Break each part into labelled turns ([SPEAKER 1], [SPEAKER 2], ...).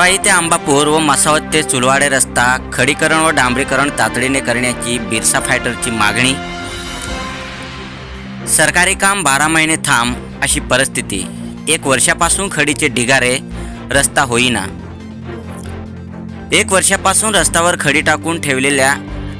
[SPEAKER 1] आंबापूर व मसावत ते चुलवाडे रस्ता खडीकरण व डांबरीकरण तातडीने करण्याची बिरसा फायटरची मागणी. सरकारी काम बारा महिने थांब अशी परिस्थिती. एक वर्षापासून खडीचे ढिगारे रस्ता होईना. एक वर्षापासून रस्त्यावर खडी टाकून ठेवलेल्या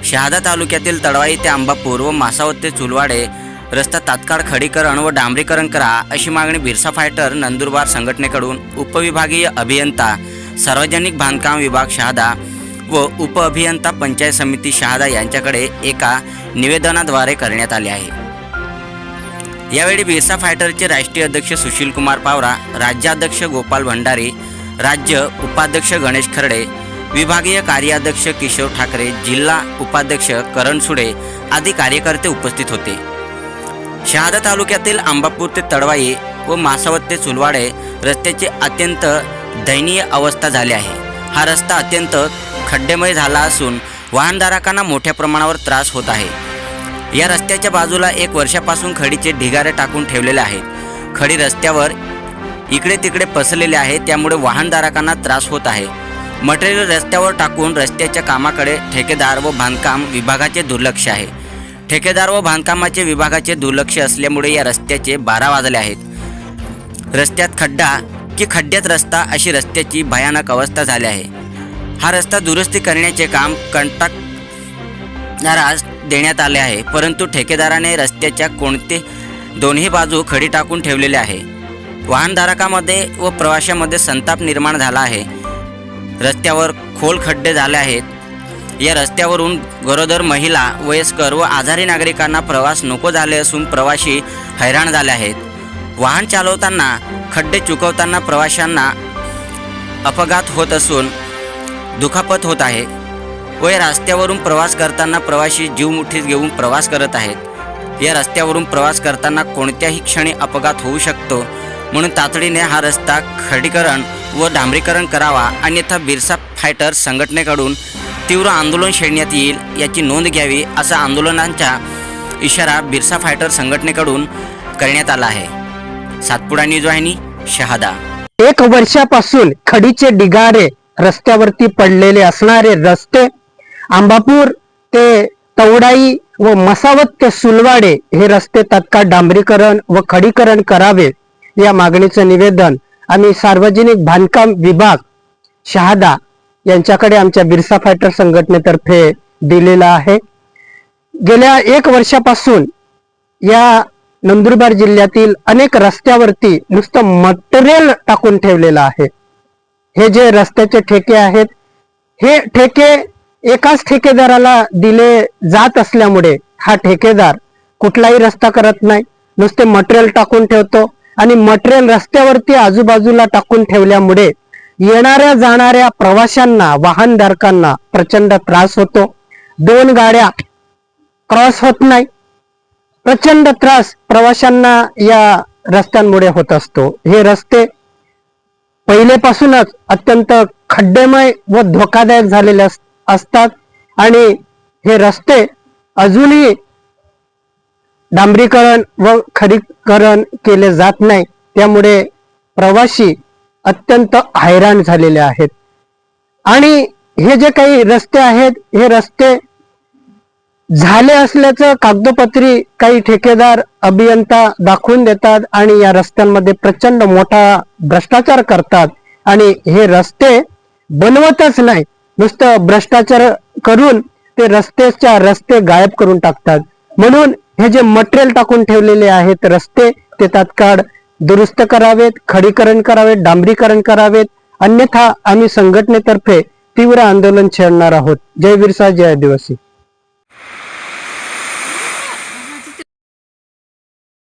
[SPEAKER 1] शहादा तालुक्यातील तडवाई ते आंबापूर व मासावत ते चुलवाडे रस्ता तात्काळ खडीकरण व डांबरीकरण करा अशी मागणी बिरसा फायटर नंदुरबार संघटनेकडून उपविभागीय अभियंता सार्वजनिक बांधकाम विभाग शहादा व उपअभियंता पंचायत समिती शहादा यांच्याकडे एका निवेदनाद्वारे करण्यात आले आहे. यावेळी बिरसा फायटरचे राष्ट्रीय अध्यक्ष सुशील कुमार पावरा राज्याध्यक्ष गोपाल भंडारी राज्य उपाध्यक्ष गणेश खर्डे विभागीय कार्याध्यक्ष किशोर ठाकरे जिल्हा उपाध्यक्ष करण सुडे आदी कार्यकर्ते उपस्थित होते. शहादा तालुक्यातील आंबापूर ते तडवाई व मासावत ते चुलवाडे रस्त्याचे अत्यंत दयनीय अवस्था झाली आहे. हा रस्ता अत्यंत खड्डेमय झाला असून वाहनधारकांना मोठ्या प्रमाणावर त्रास होत आहे. या रस्त्याच्या बाजूला एक वर्षापासून खडीचे ढिगारे टाकून ठेवलेले आहेत. खडी रस्त्यावर इकडे तिकडे पसरलेले आहे त्यामुळे वाहनधारकांना त्रास होत आहे. मटेरियल रस्त्यावर टाकून रस्त्याच्या कामाकडे ठेकेदार व बांधकाम विभागाचे दुर्लक्ष आहे. ठेकेदार व बांधकामाचे विभागाचे दुर्लक्ष असल्यामुळे या रस्त्याचे बारा वाजले आहेत. रस्त्यात खड्डा की खड्ड्यात रस्ता अशी रस्त्याची भयानक अवस्था झाली आहे. हा रस्ता दुरुस्ती करण्याचे काम कंटाकदारास देण्यात आले आहे परंतु ठेकेदाराने रस्त्याच्या कोणते दोन्ही बाजू खडी टाकून ठेवलेले आहे. वाहनधारकामध्ये व प्रवाशामध्ये संताप निर्माण झाला आहे. रस्त्यावर खोल खड्डे झाले आहेत. या रस्त्यावरून गरोदर महिला वयस्कर व आजारी नागरिकांना प्रवास नको झाले असून प्रवासी हैराण झाले आहेत. वाहन चालवताना खड्डे चुकवताना प्रवाशांना अपघात होत असून दुखापत होत आहे. व या रस्त्यावरून प्रवास करताना प्रवासी जीव मुठीत घेऊन प्रवास करत आहेत. या रस्त्यावरून प्रवास करताना कोणत्याही क्षणी अपघात होऊ शकतो. म्हणून तातडीने हा रस्ता खडीकरण व डांबरीकरण करावा. अन्यथा बिरसा फायटर संघटनेकडून तीव्र आंदोलन छेडण्यात येईल याची नोंद घ्यावी असा आंदोलनांचा इशारा बिरसा फायटर संघटनेकडून करण्यात आला आहे. सातपुडा न्यूज वाहिनी शहादा.
[SPEAKER 2] एक वर्षापासून खडीचे डिगारे रस्त्यावरती पडलेले असणारे रस्ते आंबापूर ते तवडाई व मसावत ते सुलवाडे हे रस्ते तत्काळ डांबरीकरण व खडीकरण करावे या मागणीचं निवेदन आम्ही सार्वजनिक बांधकाम विभाग शहादा यांच्याकडे आमच्या बिरसा फायटर संघटनेतर्फे दिलेला आहे. गेल्या एक वर्षापासून या नंदुरबार जिल्ह्यातील अनेक रस्त्यावरती नुसतं मटेरियल टाकून ठेवलेलं आहे. हे जे रस्त्याचे ठेके आहेत हे ठेके एकाच ठेकेदाराला दिले जात असल्यामुळे हा ठेकेदार कुठलाही रस्ता करत नाही. नुसते मटेरियल टाकून ठेवतो आणि मटेरियल रस्त्यावरती आजूबाजूला टाकून ठेवल्यामुळे येणाऱ्या जाणाऱ्या प्रवाशांना वाहनधारकांना प्रचंड त्रास होतो. दोन गाड्या क्रॉस होत नाही. प्रचंड त्रास प्रवाशांना या रस्त्यांमुळे होत असतो. हे रस्ते पहिलेपासूनच अत्यंत खड्डेमय व धोकादायक झालेले अस- असतात आणि हे रस्ते अजूनही डांबरीकरण व खडीकरण केले जात नाही. त्यामुळे प्रवासी अत्यंत हैराण झालेले आहेत. आणि हे जे काही रस्ते आहेत हे रस्ते झाले असल्याचं कागदोपत्री काही ठेकेदार अभियंता दाखवून देतात आणि या रस्त्यांमध्ये प्रचंड मोठा भ्रष्टाचार करतात. आणि हे रस्ते बनवतच नाही नुसतं भ्रष्टाचार करून ते रस्तेच्या रस्ते गायब करून टाकतात. म्हणून हे जे मटेरियल टाकून ठेवलेले आहेत रस्ते ते तात्काळ दुरुस्त करावेत खडीकरण करावेत डांबरीकरण करावेत. अन्यथा आम्ही संघटनेतर्फे तीव्र आंदोलन छेडणार आहोत. जय बिरसा जय आदिवासी.